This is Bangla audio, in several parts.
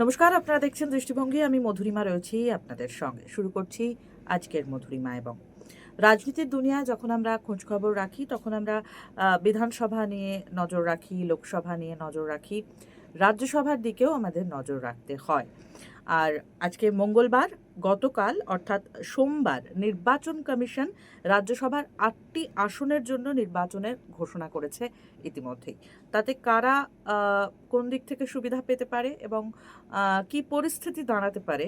নমস্কার, আপনারা দেখছেন দৃষ্টিভঙ্গি। আমি মধুরিমা রয়েছি আপনাদের সঙ্গে। শুরু করছি আজকের মধুরিমা এবং রাজনীতির দুনিয়ায় যখন আমরা খোঁজখবর রাখি, তখন আমরা বিধানসভা নিয়ে নজর রাখি, লোকসভা নিয়ে নজর রাখি, রাজ্যসভার দিকেও আমাদের নজর রাখতে হয়। আর আজকে মঙ্গলবার গতকাল, অর্থাৎ সোমবার, নির্বাচন কমিশন রাজ্যসভার আটটি আসনের জন্য নির্বাচনের ঘোষণা করেছে ইতিমধ্যেই। তাতে কারা কোন দিক থেকে সুবিধা পেতে পারে এবং কি পরিস্থিতি দাঁড়াতে পারে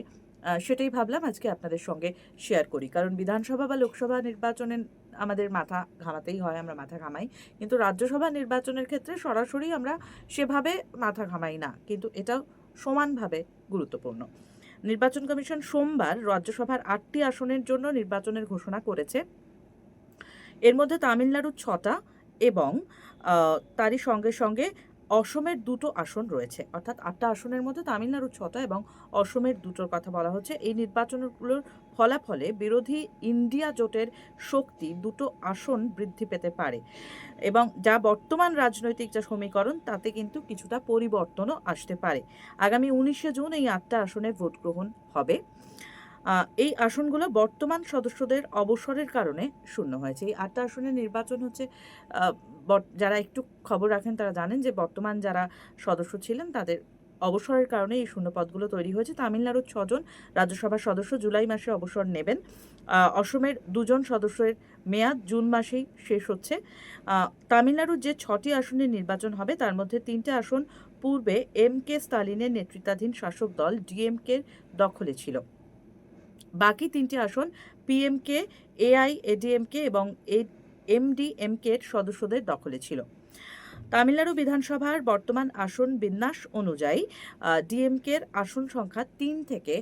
সেটাই ভাবলাম আজকে আপনাদের সঙ্গে শেয়ার করি। কারণ বিধানসভা বা লোকসভা নির্বাচনে আমাদের মাথা ঘামাতেই হয়, আমরা মাথা ঘামাই। কিন্তু রাজ্যসভা নির্বাচনের ক্ষেত্রে সরাসরি আমরা সেভাবে মাথা ঘামাই না। কিন্তু এটাও সমানভাবে গুরুত্বপূর্ণ। নির্বাচন কমিশন সোমবার রাজ্যসভার আটটি আসনের জন্য নির্বাচনের ঘোষণা করেছে। এর মধ্যে তামিলনাড়ুর ছটা এবং তারই সঙ্গে সঙ্গে অসমের দুটো আসন রয়েছে, অর্থাৎ আটটা আসনের মধ্যে তামিলনাড়ুর ছটা এবং অসমের দুটোর কথা বলা হচ্ছে। এই নির্বাচনগুলোর ফলাফলে বিরোধী ইন্ডিয়া জোটের শক্তি দুটো আসন বৃদ্ধি পেতে পারে এবং যা বর্তমান রাজনৈতিক যা সমীকরণ, তাতে কিন্তু কিছুটা পরিবর্তনও আসতে পারে। আগামী উনিশে জুন এই আটটা আসনে ভোট গ্রহণ হবে। এই আসনগুলো বর্তমান সদস্যদের অবসরের কারণে শূন্য হয়েছে। এই আটটা আসনের নির্বাচন হচ্ছে যারা একটু খবর রাখেন তারা জানেন যে বর্তমান যারা সদস্য ছিলেন তাদের অবসরের কারণে এই শূন্যপদগুলো তৈরি হয়েছে। তামিলনাড়ুর ছজন রাজ্যসভার সদস্য জুলাই মাসে অবসর নেবেন। অসমের দুজন সদস্যের মেয়াদ জুন মাসেই শেষ হচ্ছে। তামিলনাড়ুর যে ছটি আসনের নির্বাচন হবে তার মধ্যে তিনটে আসন পূর্বে এম কে স্টালিনের নেতৃত্বাধীন শাসক দল ডিএমকের দখলে ছিল। বাকি তিনটি আসন পিএমকে এআই এডিএমকে এবং এমডিএমকে এর সদস্যদের দখলে ছিল। তামিলনাড়ু বিধানসভার বর্তমান আসন বিন্যাস অনুযায়ী ডিএমকের আসন সংখ্যা তিন থেকে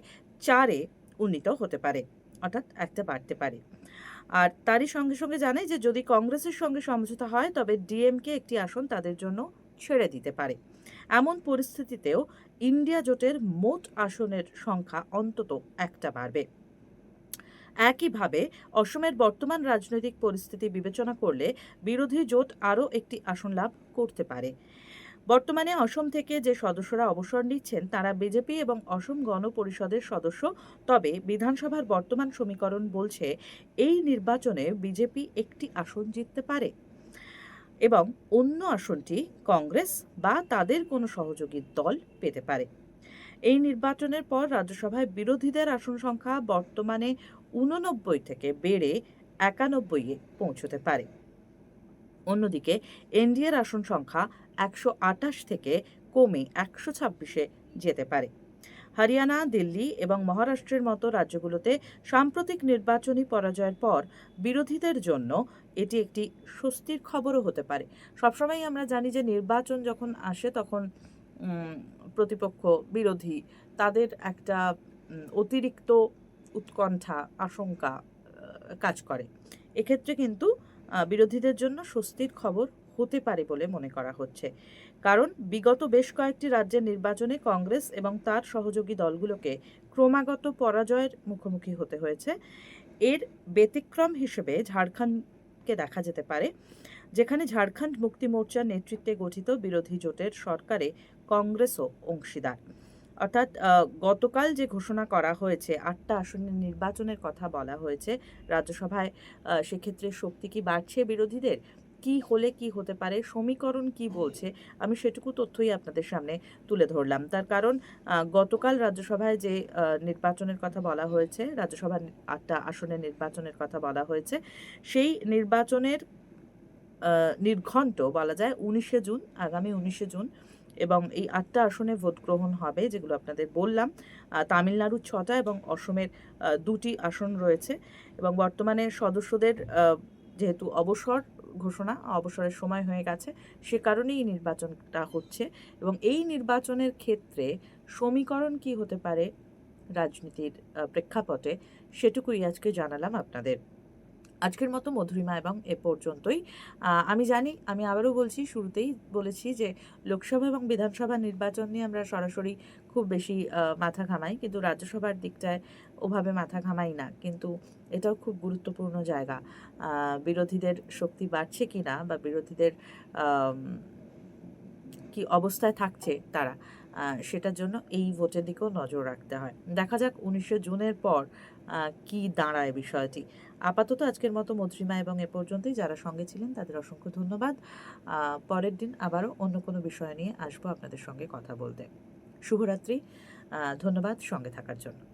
চারে উন্নীত হতে পারে, অর্থাৎ একটা বাড়তে পারে। আর তারই সঙ্গে সঙ্গে জানে যে যদি কংগ্রেসের সঙ্গে সমঝোতা হয়, তবে ডিএমকে একটি আসন তাদের জন্য ছেড়ে দিতে পারে। এমন পরিস্থিতিতেও ইন্ডিয়া জোটের মোট আসনের সংখ্যা অন্তত একটা বাড়বে। একইভাবে অসমের বর্তমান রাজনৈতিক পরিস্থিতি বিবেচনা করলে বিরোধী জোট আরও একটি আসন লাভ করতে পারে। বর্তমানে অসম থেকে যে সদস্যরা অবসর নিচ্ছেন তারা বিজেপি এবং অসম গণ পরিষদের সদস্য। তবে বিধানসভার বর্তমান সমীকরণ বলছে, এই নির্বাচনে বিজেপি একটি আসন জিততে পারে। এবং অন্য আসনটি কংগ্রেস বা তাদের কোনো সহযোগী দল পেতে পারে। এই নির্বাচনের পর রাজ্যসভায় বিরোধীদের আসন সংখ্যা বর্তমানে উননব্বই থেকে বেড়ে একানব্বইয়ে পৌঁছতে পারে। অন্যদিকে এনডিএর আসন সংখ্যা একশো আটাশ থেকে কমে একশো ছাব্বিশে যেতে পারে। হরিয়ানা, দিল্লি এবং মহারাষ্ট্রের মতো রাজ্যগুলোতে সাম্প্রতিক নির্বাচনী পরাজয়ের পর বিরোধীদের জন্য এটি একটি স্বস্তির খবরও হতে পারে। সবসময় আমরা জানি যে নির্বাচন যখন আসে তখন প্রতিপক্ষ বিরোধী তাদের একটা অতিরিক্ত উৎকণ্ঠা, আশঙ্কা কাজ করে। এক্ষেত্রে কিন্তু বিরোধীদের জন্য স্বস্তির খবর হতে পারে বলে মনে করা হচ্ছে। কারণ বিগত বেশ কয়েকটি রাজ্যের নির্বাচনে কংগ্রেস এবং তার সহযোগী দলগুলোকে ক্রমাগত পরাজয়ের মুখোমুখি হতে হয়েছে। এর ব্যতিক্রম হিসেবে ঝাড়খণ্ডকে দেখা যেতে পারে, যেখানে ঝাড়খণ্ড মুক্তি মোর্চার নেতৃত্বে গঠিত বিরোধী জোটের সরকারে কংগ্রেসও অংশীদার। অর্থাৎ গতকাল যে ঘোষণা করা হয়েছে, আটটা আসনের নির্বাচনের কথা বলা হয়েছে রাজ্যসভায় সেক্ষেত্রে শক্তি কি বাড়ছে বিরোধীদের? কি হলে কি হতে পারে, সমীকরণ কি বলছে, আমি সেটুকু তথ্যই আপনাদের সামনে তুলে ধরলাম। তার কারণ গতকাল রাজ্যসভায় যে নির্বাচনের কথা বলা হয়েছে, রাজ্যসভার আটটা আসনের নির্বাচনের কথা বলা হয়েছে, সেই নির্বাচনের নির্ঘণ্ট বলা যায় উনিশে জুন, আগামী উনিশে জুন এবং এই আটটা আসনে ভোট গ্রহণ হবে যেগুলো আপনাদের বললাম তামিলনাড়ুর ছটা এবং অসমের দুটি আসন রয়েছে এবং বর্তমানে সদস্যদের যেহেতু অবসর ঘোষণা অবসরের সময় হয়ে গেছে, সে কারণেই নির্বাচনটা হচ্ছে। এবং এই নির্বাচনের ক্ষেত্রে সমীকরণ কি হতে পারে রাজনীতির প্রেক্ষাপটে সেটুকুই আজকে জানালাম আপনাদের। আজকের মতো মধুরিমা এবং এ পর্যন্তই। আমি জানি, আমি আবারও বলছি, শুরুতেই বলেছি যে লোকসভা এবং বিধানসভা নির্বাচন নিয়ে আমরা সরাসরি খুব বেশি মাথা ঘামাই, কিন্তু রাজ্যসভার দিকটায় ওভাবে মাথা ঘামাই না। কিন্তু এটাও খুব গুরুত্বপূর্ণ জায়গা। বিরোধীদের শক্তি বাড়ছে কি না বা বিরোধীদের কি অবস্থায় থাকছে তারা সেটার জন্য এই ভোটের দিকেও নজর রাখতে হয়। দেখা যাক উনিশে জুনের পর কি দাঁড়ায় বিষয়টি। আপাতত আজকের মতো মধুরিমা এবং এ পর্যন্তই। যারা সঙ্গে ছিলেন, তাদের অসংখ্য ধন্যবাদ। পরের দিন আবারও অন্য কোনো বিষয় নিয়ে আসব আপনাদের সঙ্গে কথা বলতে। শুভরাত্রি। ধন্যবাদ সঙ্গে থাকার জন্য।